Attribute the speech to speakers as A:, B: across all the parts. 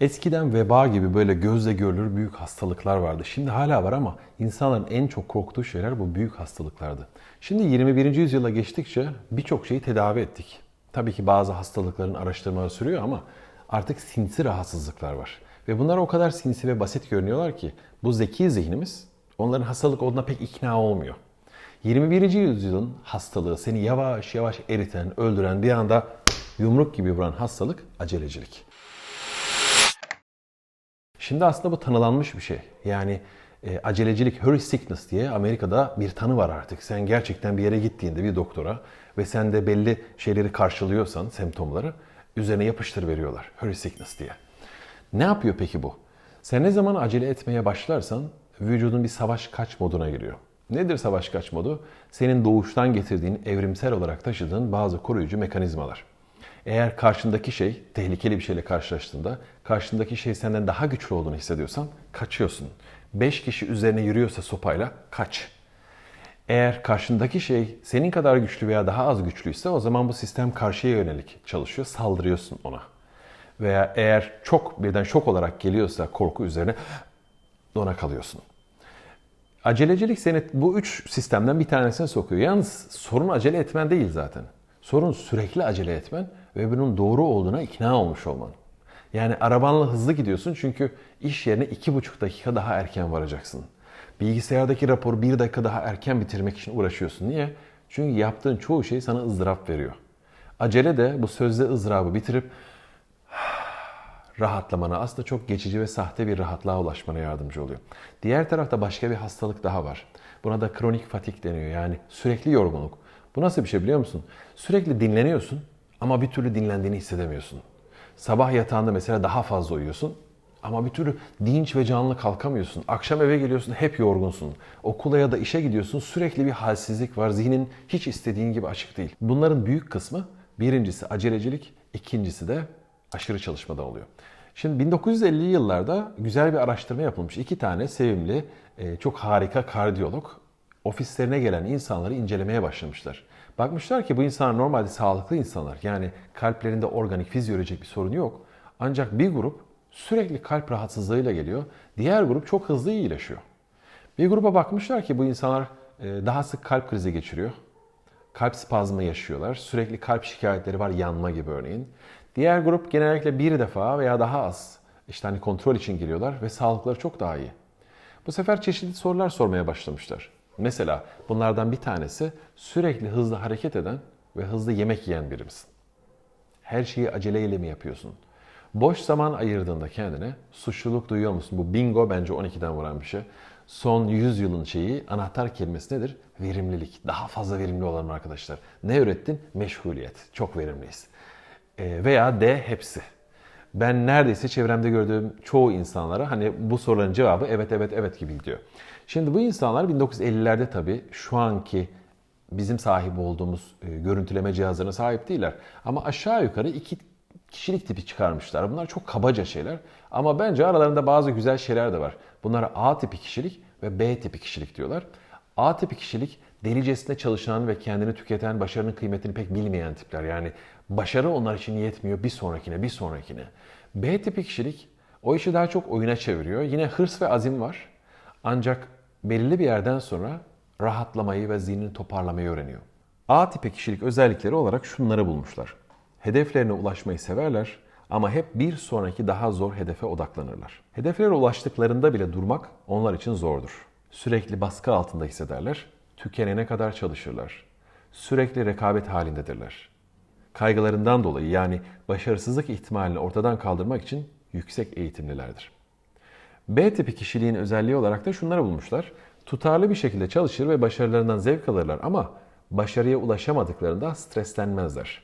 A: Eskiden veba gibi böyle gözle görülür büyük hastalıklar vardı. Şimdi hala var ama insanların en çok korktuğu şeyler bu büyük hastalıklardı. Şimdi 21. yüzyıla geçtikçe birçok şeyi tedavi ettik. Tabii ki bazı hastalıkların araştırmaları sürüyor ama artık sinsi rahatsızlıklar var. Ve bunlar o kadar sinsi ve basit görünüyorlar ki bu zeki zihnimiz onların hastalık olduğuna pek ikna olmuyor. 21. yüzyılın hastalığı seni yavaş yavaş eriten, öldüren bir anda yumruk gibi vuran hastalık acelecilik. Şimdi aslında bu tanılanmış bir şey. Yani e, acelecilik, hurry sickness diye Amerika'da bir tanı var artık. Sen gerçekten bir yere gittiğinde bir doktora ve sen de belli şeyleri karşılıyorsan, semptomları üzerine yapıştır veriyorlar. Hurry sickness diye. Ne yapıyor peki bu? Sen ne zaman acele etmeye başlarsan vücudun bir savaş kaç moduna giriyor. Nedir savaş kaç modu? Senin doğuştan getirdiğin, evrimsel olarak taşıdığın bazı koruyucu mekanizmalar. Eğer karşındaki şey tehlikeli bir şeyle karşılaştığında, karşındaki şey senden daha güçlü olduğunu hissediyorsan kaçıyorsun. 5 kişi üzerine yürüyorsa sopayla kaç. Eğer karşındaki şey senin kadar güçlü veya daha az güçlüyse o zaman bu sistem karşıya yönelik çalışıyor, saldırıyorsun ona. Veya eğer çok birden şok olarak geliyorsa korku üzerine dona kalıyorsun. Acelecilik seni bu üç sistemden bir tanesine sokuyor. Yalnız sorun acele etmen değil zaten. Sorun sürekli acele etmen ve bunun doğru olduğuna ikna olmuş olman. Yani arabanla hızlı gidiyorsun çünkü iş yerine iki buçuk dakika daha erken varacaksın. Bilgisayardaki raporu bir dakika daha erken bitirmek için uğraşıyorsun. Niye? Çünkü yaptığın çoğu şey sana ızdırap veriyor. Acele de bu sözde ızdırabı bitirip rahatlamana aslında çok geçici ve sahte bir rahatlığa ulaşmana yardımcı oluyor. Diğer tarafta başka bir hastalık daha var. Buna da kronik fatik deniyor. Yani sürekli yorgunluk. Bu nasıl bir şey biliyor musun? Sürekli dinleniyorsun ama bir türlü dinlendiğini hissedemiyorsun. Sabah yatağında mesela daha fazla uyuyorsun ama bir türlü dinç ve canlı kalkamıyorsun. Akşam eve geliyorsun hep yorgunsun. Okula ya da işe gidiyorsun sürekli bir halsizlik var. Zihnin hiç istediğin gibi açık değil. Bunların büyük kısmı birincisi acelecilik, ikincisi de aşırı çalışmadan oluyor. Şimdi 1950'li yıllarda güzel bir araştırma yapılmış. İki tane sevimli, e, çok harika kardiyolog ofislerine gelen insanları incelemeye başlamışlar. Bakmışlar ki bu insanlar normalde sağlıklı insanlar. Yani kalplerinde organik, fizyolojik bir sorun yok. Ancak bir grup sürekli kalp rahatsızlığıyla geliyor. Diğer grup çok hızlı iyileşiyor. Bir gruba bakmışlar ki bu insanlar e, daha sık kalp krizi geçiriyor. Kalp spazmı yaşıyorlar. Sürekli kalp şikayetleri var, yanma gibi örneğin. Diğer grup genellikle bir defa veya daha az işte hani kontrol için geliyorlar ve sağlıkları çok daha iyi. Bu sefer çeşitli sorular sormaya başlamışlar. Mesela bunlardan bir tanesi sürekli hızlı hareket eden ve hızlı yemek yiyen biri misin? Her şeyi aceleyle mi yapıyorsun? Boş zaman ayırdığında kendine suçluluk duyuyor musun? Bu bingo bence 12'den vuran bir şey. Son 100 yılın şeyi anahtar kelimesi nedir? Verimlilik. Daha fazla verimli olalım arkadaşlar. Ne ürettin? Meşguliyet. Çok verimliyiz. E, veya D hepsi. Ben neredeyse çevremde gördüğüm çoğu insanlara hani bu soruların cevabı evet evet evet gibi gidiyor. Şimdi bu insanlar 1950'lerde tabii şu anki bizim sahip olduğumuz e, görüntüleme cihazlarına sahip değiller. Ama aşağı yukarı iki kişilik tipi çıkarmışlar. Bunlar çok kabaca şeyler. Ama bence aralarında bazı güzel şeyler de var. Bunlara A tipi kişilik ve B tipi kişilik diyorlar. A tipi kişilik delicesine çalışan ve kendini tüketen, başarının kıymetini pek bilmeyen tipler. Yani başarı onlar için yetmiyor bir sonrakine, bir sonrakine. B tipi kişilik o işi daha çok oyuna çeviriyor. Yine hırs ve azim var. Ancak belirli bir yerden sonra rahatlamayı ve zihnini toparlamayı öğreniyor. A tipi kişilik özellikleri olarak şunları bulmuşlar. Hedeflerine ulaşmayı severler ama hep bir sonraki daha zor hedefe odaklanırlar. Hedeflere ulaştıklarında bile durmak onlar için zordur. Sürekli baskı altında hissederler, tükenene kadar çalışırlar. Sürekli rekabet halindedirler. Kaygılarından dolayı yani başarısızlık ihtimalini ortadan kaldırmak için yüksek eğitimlilerdir. B tipi kişiliğin özelliği olarak da şunları bulmuşlar. Tutarlı bir şekilde çalışır ve başarılarından zevk alırlar ama başarıya ulaşamadıklarında streslenmezler.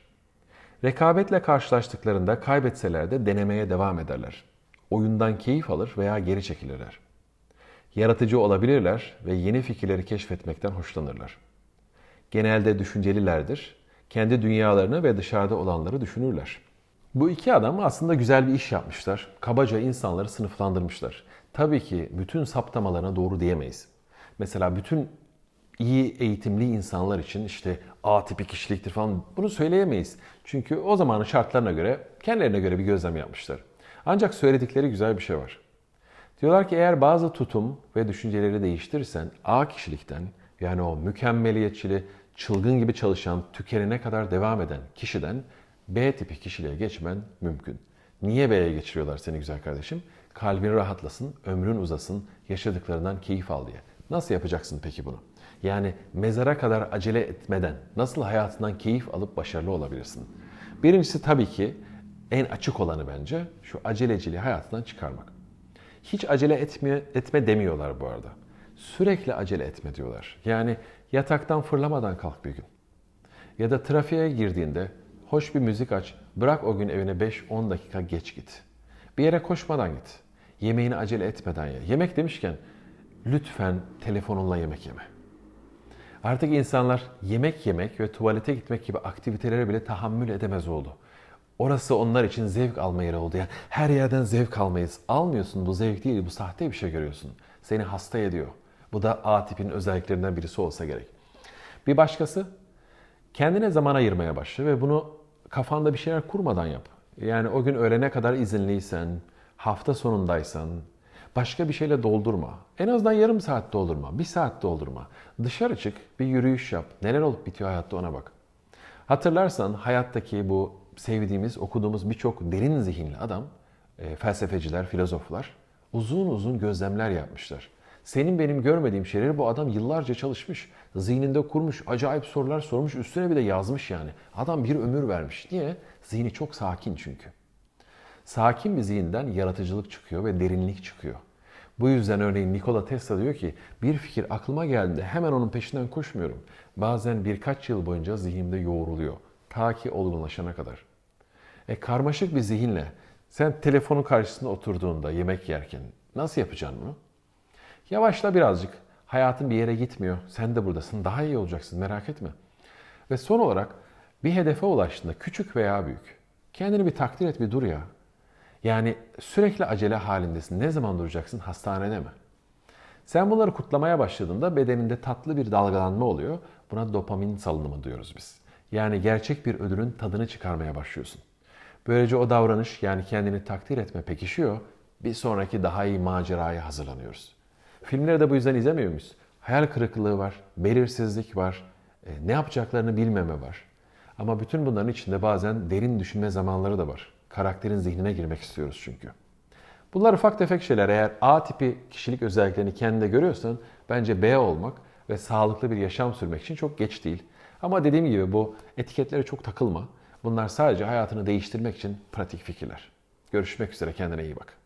A: Rekabetle karşılaştıklarında kaybetseler de denemeye devam ederler. Oyundan keyif alır veya geri çekilirler. Yaratıcı olabilirler ve yeni fikirleri keşfetmekten hoşlanırlar. Genelde düşüncelilerdir. Kendi dünyalarını ve dışarıda olanları düşünürler. Bu iki adam aslında güzel bir iş yapmışlar. Kabaca insanları sınıflandırmışlar. Tabii ki bütün saptamalarına doğru diyemeyiz. Mesela bütün iyi eğitimli insanlar için işte A tipi kişiliktir falan bunu söyleyemeyiz. Çünkü o zamanın şartlarına göre, kendilerine göre bir gözlem yapmışlar. Ancak söyledikleri güzel bir şey var. Diyorlar ki eğer bazı tutum ve düşünceleri değiştirirsen A kişilikten yani o mükemmeliyetçili, çılgın gibi çalışan, tükenene kadar devam eden kişiden B tipi kişiliğe geçmen mümkün. Niye B'ye geçiriyorlar seni güzel kardeşim? Kalbin rahatlasın, ömrün uzasın, yaşadıklarından keyif al diye. Nasıl yapacaksın peki bunu? Yani mezara kadar acele etmeden nasıl hayatından keyif alıp başarılı olabilirsin? Birincisi tabii ki en açık olanı bence şu aceleciliği hayatından çıkarmak. Hiç acele etme, etme demiyorlar bu arada. Sürekli acele etme diyorlar. Yani yataktan fırlamadan kalk bir gün. Ya da trafiğe girdiğinde hoş bir müzik aç, bırak o gün evine 5-10 dakika geç git. Bir yere koşmadan git. Yemeğini acele etmeden ye. Yemek demişken lütfen telefonunla yemek yeme. Artık insanlar yemek yemek ve tuvalete gitmek gibi aktivitelere bile tahammül edemez oldu. Orası onlar için zevk alma yeri oldu. Yani her yerden zevk almayız. Almıyorsun bu zevk değil, bu sahte bir şey görüyorsun. Seni hasta ediyor. Bu da A tipinin özelliklerinden birisi olsa gerek. Bir başkası kendine zaman ayırmaya başla ve bunu kafanda bir şeyler kurmadan yap. Yani o gün öğlene kadar izinliysen, hafta sonundaysan başka bir şeyle doldurma. En azından yarım saat doldurma, bir saat doldurma. Dışarı çık, bir yürüyüş yap. Neler olup bitiyor hayatta ona bak. Hatırlarsan hayattaki bu sevdiğimiz, okuduğumuz birçok derin zihinli adam, e, felsefeciler, filozoflar uzun uzun gözlemler yapmışlar. Senin benim görmediğim şeyleri bu adam yıllarca çalışmış. Zihninde kurmuş, acayip sorular sormuş, üstüne bir de yazmış yani. Adam bir ömür vermiş. Niye? Zihni çok sakin çünkü. Sakin bir zihinden yaratıcılık çıkıyor ve derinlik çıkıyor. Bu yüzden örneğin Nikola Tesla diyor ki bir fikir aklıma geldiğinde hemen onun peşinden koşmuyorum. Bazen birkaç yıl boyunca zihnimde yoğruluyor. Ta ki olgunlaşana kadar. E karmaşık bir zihinle sen telefonun karşısında oturduğunda yemek yerken nasıl yapacaksın bunu? Yavaşla birazcık. Hayatın bir yere gitmiyor. Sen de buradasın. Daha iyi olacaksın merak etme. Ve son olarak bir hedefe ulaştığında küçük veya büyük kendini bir takdir et bir dur ya. Yani sürekli acele halindesin. Ne zaman duracaksın? Hastanede mi? Sen bunları kutlamaya başladığında bedeninde tatlı bir dalgalanma oluyor. Buna dopamin salınımı diyoruz biz. Yani gerçek bir ödülün tadını çıkarmaya başlıyorsun. Böylece o davranış yani kendini takdir etme pekişiyor. Bir sonraki daha iyi maceraya hazırlanıyoruz. Filmleri de bu yüzden izlemiyor muyuz? Hayal kırıklığı var, belirsizlik var, e, ne yapacaklarını bilmeme var. Ama bütün bunların içinde bazen derin düşünme zamanları da var. Karakterin zihnine girmek istiyoruz çünkü. Bunlar ufak tefek şeyler. Eğer A tipi kişilik özelliklerini kendinde görüyorsan bence B olmak ve sağlıklı bir yaşam sürmek için çok geç değil. Ama dediğim gibi bu etiketlere çok takılma. Bunlar sadece hayatını değiştirmek için pratik fikirler. Görüşmek üzere kendine iyi bak.